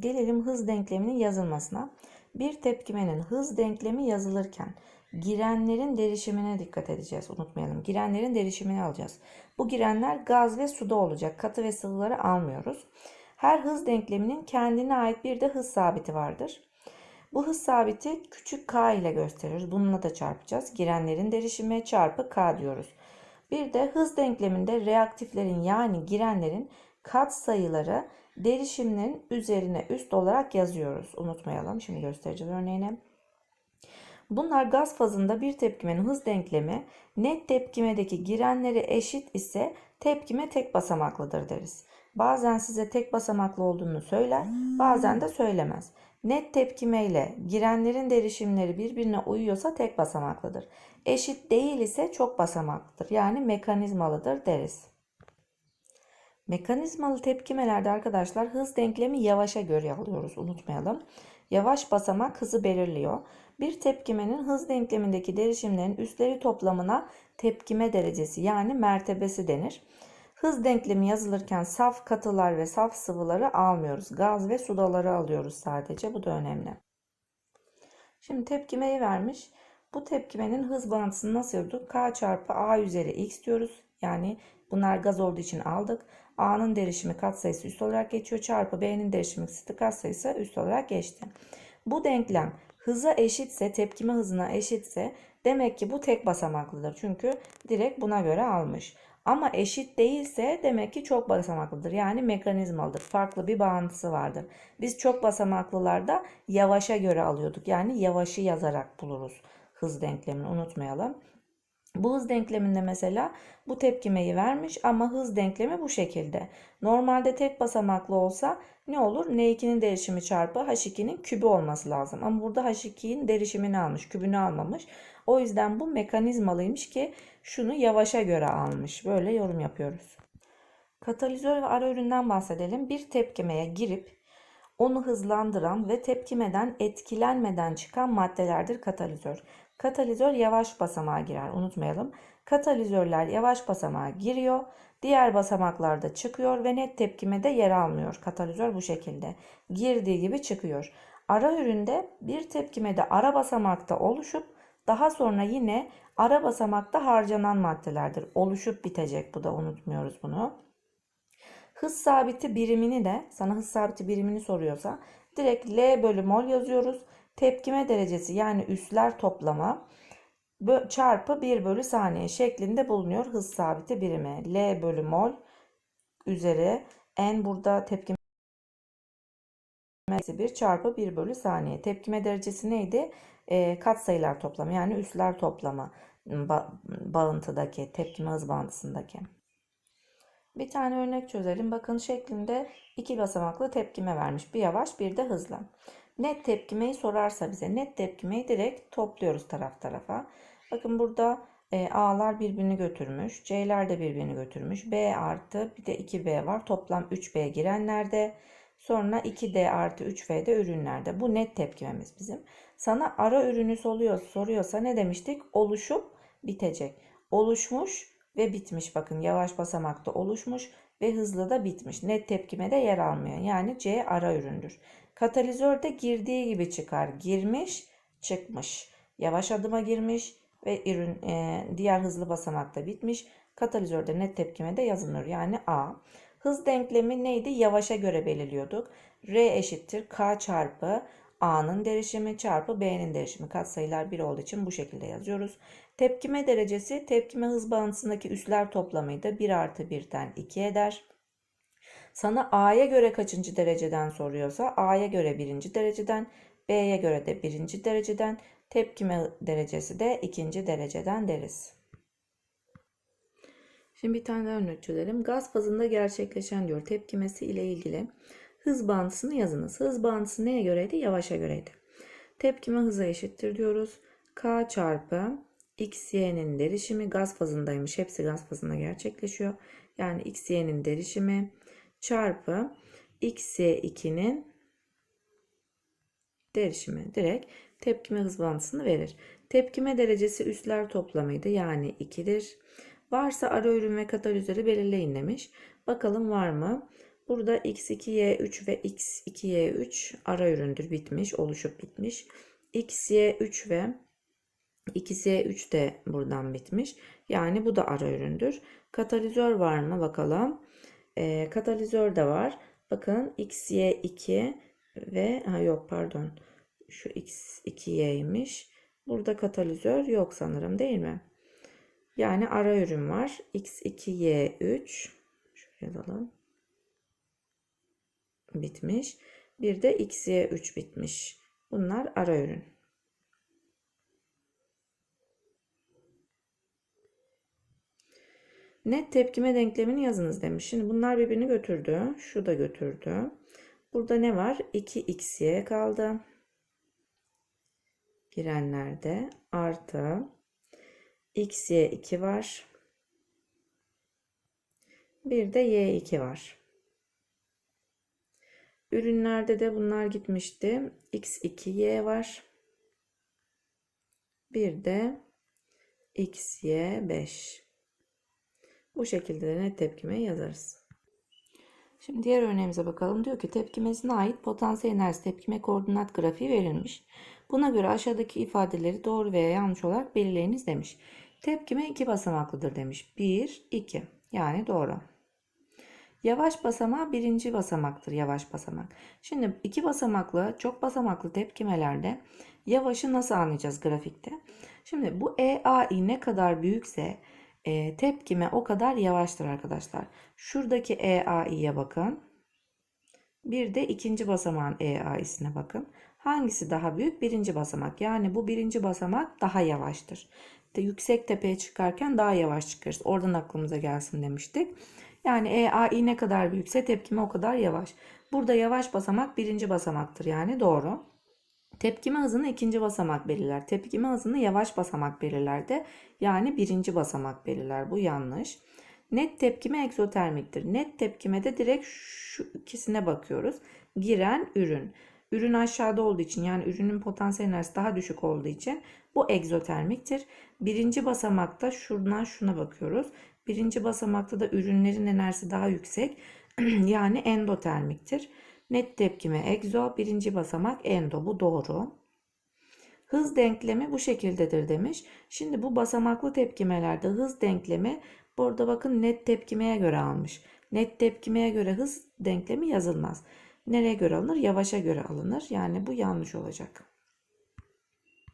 Gelelim hız denkleminin yazılmasına. Bir tepkimenin hız denklemi yazılırken girenlerin derişimine dikkat edeceğiz. Unutmayalım. Girenlerin derişimini alacağız. Bu girenler gaz ve suda olacak. Katı ve sıvıları almıyoruz. Her hız denkleminin kendine ait bir de hız sabiti vardır. Bu hız sabiti küçük k ile gösteriyoruz. Bununla da çarpacağız. Girenlerin derişimi çarpı k diyoruz. Bir de hız denkleminde reaktiflerin yani girenlerin kat sayıları derişimlerin üzerine üst olarak yazıyoruz. Unutmayalım. Şimdi göstereceğiz örneğini. Bunlar gaz fazında bir tepkimenin hız denklemi net tepkimedeki girenleri eşit ise tepkime tek basamaklıdır deriz. Bazen size tek basamaklı olduğunu söyler, bazen de söylemez. Net tepkime ile girenlerin derişimleri birbirine uyuyorsa tek basamaklıdır. Eşit değil ise çok basamaklıdır. Yani mekanizmalıdır deriz. Mekanizmalı tepkimelerde arkadaşlar hız denklemi yavaşa göre alıyoruz. Unutmayalım. Yavaş basamak hızı belirliyor. Bir tepkimenin hız denklemindeki derişimlerin üstleri toplamına tepkime derecesi yani mertebesi denir. Hız denklemi yazılırken saf katılar ve saf sıvıları almıyoruz. Gaz ve sudaları alıyoruz sadece. Bu da önemli. Şimdi tepkimeyi vermiş. Bu tepkimenin hız bağıntısını nasıl yazıyorduk? K çarpı A üzeri X diyoruz. Yani bunlar gaz olduğu için aldık. A'nın derişimi katsayısı üst olarak geçiyor. Çarpı B'nin derişimi katsayısı üst olarak geçti. Bu denklem hıza eşitse, tepkime hızına eşitse demek ki bu tek basamaklıdır. Çünkü direkt buna göre almış. Ama eşit değilse demek ki çok basamaklıdır. Yani mekanizmalıdır. Farklı bir bağıntısı vardır. Biz çok basamaklılarda yavaşa göre alıyorduk. Yani yavaşı yazarak buluruz hız denklemini unutmayalım. Bu hız denkleminde mesela bu tepkimeyi vermiş ama hız denklemi bu şekilde. Normalde tek basamaklı olsa ne olur? N2'nin derişimi çarpı H2'nin kübü olması lazım. Ama burada H2'nin derişimini almış, kübünü almamış. O yüzden bu mekanizmalıymış ki şunu yavaşa göre almış. Böyle yorum yapıyoruz. Katalizör ve ara üründen bahsedelim. Bir tepkimeye girip onu hızlandıran ve tepkimeden etkilenmeden çıkan maddelerdir katalizör. Katalizör yavaş basamağa girer unutmayalım. Katalizörler yavaş basamağa giriyor. Diğer basamaklarda çıkıyor ve net tepkimede yer almıyor. Katalizör bu şekilde. Girdiği gibi çıkıyor. Ara üründe bir tepkimede ara basamakta oluşup daha sonra yine ara basamakta harcanan maddelerdir. Oluşup bitecek bu da unutmuyoruz bunu. Hız sabiti birimini de sana hız sabiti birimini soruyorsa direkt L bölü mol yazıyoruz. Tepkime derecesi yani üsler toplama çarpı 1 bölü saniye şeklinde bulunuyor hız sabiti birimi. L bölü mol üzeri n burada tepkime derecesi 1 çarpı 1 bölü saniye. Tepkime derecesi neydi? E, katsayılar toplamı yani üsler toplamı ba bağıntıdaki tepkime hız bağıntısındaki. Bir tane örnek çözelim. Bakın şeklinde iki basamaklı tepkime vermiş. Bir yavaş bir de hızlı. Net tepkimeyi sorarsa bize net tepkimeyi direkt topluyoruz taraf tarafa. Bakın burada e, A'lar birbirini götürmüş. C'ler de birbirini götürmüş. B artı bir de 2B var. Toplam 3B girenlerde. Sonra 2D artı 3V de ürünlerde. Bu net tepkimemiz bizim. Sana ara ürünü soruyor, soruyorsa ne demiştik? Oluşup bitecek. Oluşmuş ve bitmiş. Bakın yavaş basamakta oluşmuş ve hızlı da bitmiş. Net tepkime de yer almıyor. Yani C ara üründür. Katalizör de girdiği gibi çıkar. Girmiş, çıkmış. Yavaş adıma girmiş ve ürün e, diğer hızlı basamakta bitmiş. Katalizörde net tepkime de yazılır. Yani A. Hız denklemi neydi? Yavaşa göre belirliyorduk. R eşittir K çarpı A'nın derişimi çarpı B'nin derişimi katsayılar 1 olduğu için bu şekilde yazıyoruz. Tepkime derecesi tepkime hız bağıntısındaki üsler toplamıydı. 1 artı 1'den 2 eder. Sana A'ya göre kaçıncı dereceden soruyorsa A'ya göre birinci dereceden, B'ye göre de birinci dereceden, tepkime derecesi de ikinci dereceden deriz. Şimdi bir tane daha örnek çözelim. Gaz fazında gerçekleşen diyor tepkimesi ile ilgili hız bağıntısını yazınız. Hız bağıntısı neye göreydi? Yavaşa göreydi. Tepkime hıza eşittir diyoruz. K çarpı x, y'nin derişimi gaz fazındaymış. Hepsi gaz fazında gerçekleşiyor. Yani x, y'nin derişimi çarpı x, y2'nin derişimi direkt tepkime hız verir. Tepkime derecesi üsler toplamıydı. Yani 2'dir. Varsa ara ürün ve katalizörü belirleyin demiş. Bakalım var mı? Burada x2y3 ve x2y3 ara üründür bitmiş, oluşup bitmiş. xy3 ve x-y3 de buradan bitmiş. Yani bu da ara üründür. Katalizör var mı bakalım. Ee, katalizör de var. Bakın xy2 ve ha yok pardon. Şu x2y'ymiş. Burada katalizör yok sanırım değil mi? Yani ara ürün var. x2y3 şöyle yazalım. Bitmiş. Bir de xy3 bitmiş. Bunlar ara ürün. Net tepkime denklemini yazınız demiş. Şimdi bunlar birbirini götürdü. Şu da götürdü. Burada ne var? 2xy kaldı. Girenlerde artı xy2 var. Bir de y2 var. Ürünlerde de bunlar gitmişti. x2y var. Bir de xy5. Bu şekilde de net tepkime yazarız. Şimdi diğer örneğimize bakalım. Diyor ki tepkimesine ait potansiyel enerji tepkime koordinat grafiği verilmiş. Buna göre aşağıdaki ifadeleri doğru veya yanlış olarak belirleyiniz demiş. Tepkime iki basamaklıdır demiş. 1, 2. Yani doğru. Yavaş basamağı birinci basamaktır yavaş basamak. Şimdi iki basamaklı, çok basamaklı tepkimelerde yavaşı nasıl anlayacağız grafikte? Şimdi bu EAI ne kadar büyükse e, tepkime o kadar yavaştır arkadaşlar. Şuradaki EAI'ye bakın. Bir de ikinci basamağın EAI'sine bakın. Hangisi daha büyük? Birinci basamak. Yani bu birinci basamak daha yavaştır. De yüksek tepeye çıkarken daha yavaş çıkarız. Oradan aklımıza gelsin demiştik. Yani EAI ne kadar büyükse tepkime o kadar yavaş. Burada yavaş basamak birinci basamaktır. Yani doğru. Tepkime hızını ikinci basamak belirler. Tepkime hızını yavaş basamak belirler de yani birinci basamak belirler. Bu yanlış. Net tepkime egzotermiktir. Net tepkime de direkt şu ikisine bakıyoruz. Giren ürün. Ürün aşağıda olduğu için yani ürünün potansiyel enerjisi daha düşük olduğu için bu egzotermiktir. Birinci basamakta şuradan şuna bakıyoruz. Birinci basamakta da ürünlerin enerjisi daha yüksek yani endotermiktir. Net tepkime egzo, birinci basamak endo. Bu doğru. Hız denklemi bu şekildedir demiş. Şimdi bu basamaklı tepkimelerde hız denklemi burada bakın net tepkimeye göre almış. Net tepkimeye göre hız denklemi yazılmaz. Nereye göre alınır? Yavaşa göre alınır. Yani bu yanlış olacak.